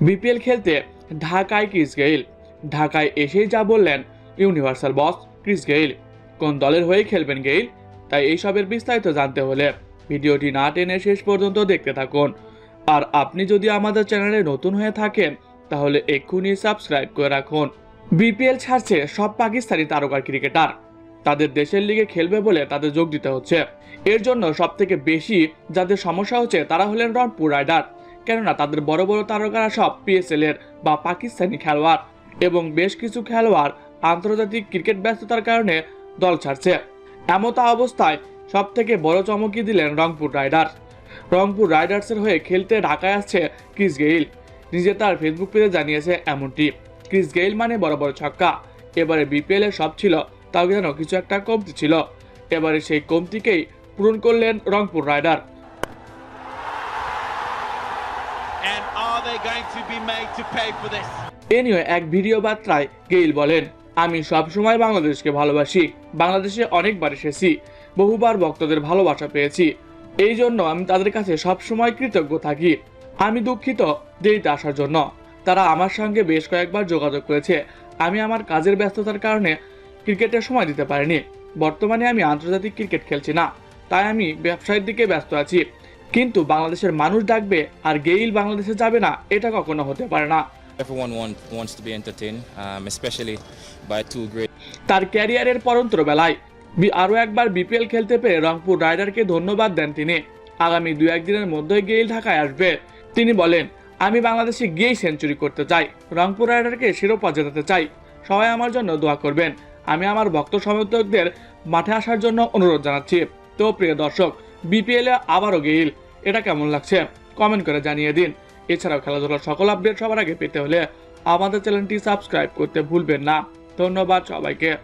BPL খেলতে ঢাকায় Chris Gayle. ঢাকায় এসেই যা বললেন ইউনিভার্সাল বস ক্রিস গেইল। কোন দলের হয়ে খেলবেন গেইল? তাই এইসবের বিস্তারিত জানতে হলে ভিডিওটি না টেনে শেষ পর্যন্ত দেখতে থাকুন। আর আপনি যদি আমাদের চ্যানেলে নতুন হয়ে থাকেন, তাহলে এক্ষুনি সাবস্ক্রাইব করে রাখুন। বিপিএল ছাড়ছে সব পাকিস্তানি তারকা ক্রিকেটার। তাদের দেশের লিগে খেলবে বলে তাদের যোগ দিতে হচ্ছে। এর জন্য সব থেকে বেশি যাদের সমস্যা হচ্ছে তারা হলেন রনপুর রাইডার কেননা তাদের বড় বড় তারকারা সব পিএসএল এর বা পাকিস্তানি খেলোয়াড় এবং বেশ কিছু খেলোয়াড় আন্তর্জাতিক ক্রিকেট ব্যস্ততার কারণে দল ছাড়ছে। এমতা অবস্থায় সব থেকে বড় চমকি দিলেন রংপুর রাইডার্স। রংপুর রাইডার্সের হয়ে খেলতে ঢাকায় আসছে ক্রিস গেইল। নিজে তার ফেসবুক পেজে জানিয়েছে এমনটি। ক্রিস গেইল মানে বড় বড় ছক্কা। এবারে বিপিএল এ সব ছিল, তাও যেন কিছু একটা কমতি ছিল। এবারে সেই কমতিকেই পূরণ করলেন Rangpur rider And are they going to be made to pay for this? এক ভিডিও বার্তায় গেইল বলেন, আমি সবসময় বাংলাদেশকে ভালোবাসি। বাংলাদেশে অনেকবার এসেছি। বহুবার ভক্তদের ভালোবাসা পেয়েছি। এই জন্য আমি তাদের কাছে সবসময় কৃতজ্ঞ থাকি। আমি দুঃখিত দেরিতে আসার জন্য। তারা আমার সঙ্গে বেশ কয়েকবার যোগাযোগ করেছে। আমি আমার কাজের ব্যস্ততার কারণে ক্রিকেটে সময় দিতে পারিনি। বর্তমানে আমি আন্তর্জাতিক ক্রিকেট খেলছি না। তাই আমি ব্যবসায়ের দিকে ব্যস্ত আছি। কিন্তু বাংলাদেশের মানুষ ডাকবে আর গেইল বাংলাদেশে যাবে না এটা কখনো হতে পারে না। Everyone want, wants to be entertained, um, especially by two great তার ক্যারিয়ারের পরন্তর বেলায় বি- আরও একবার বিপিএল খেলতে পেরে রংপুর রাইডারকে ধন্যবাদ দেন তিনি। আগামী দু একদিনের মধ্যেই গেইল ঢাকায় আসবে। তিনি বলেন আমি বাংলাদেশে গিয়েই সেঞ্চুরি করতে চাই রংপুর রাইডারকে শিরোপা জেতাতে চাই। সবাই আমার জন্য দোয়া করবেন। আমি আমার ভক্ত সমর্থকদের মাঠে আসার জন্য অনুরোধ জানাচ্ছি। তো প্রিয় দর্শক বিপিএল আবারও গেইল। এটা কেমন লাগছে? কমেন্ট করে জানিয়ে দিন। এছাড়াও খেলাধুলার সকল আপডেট সবার আগে পেতে হলে আমাদের চ্যানেলটি সাবস্ক্রাইব করতে ভুলবেন না। ধন্যবাদ সবাইকে।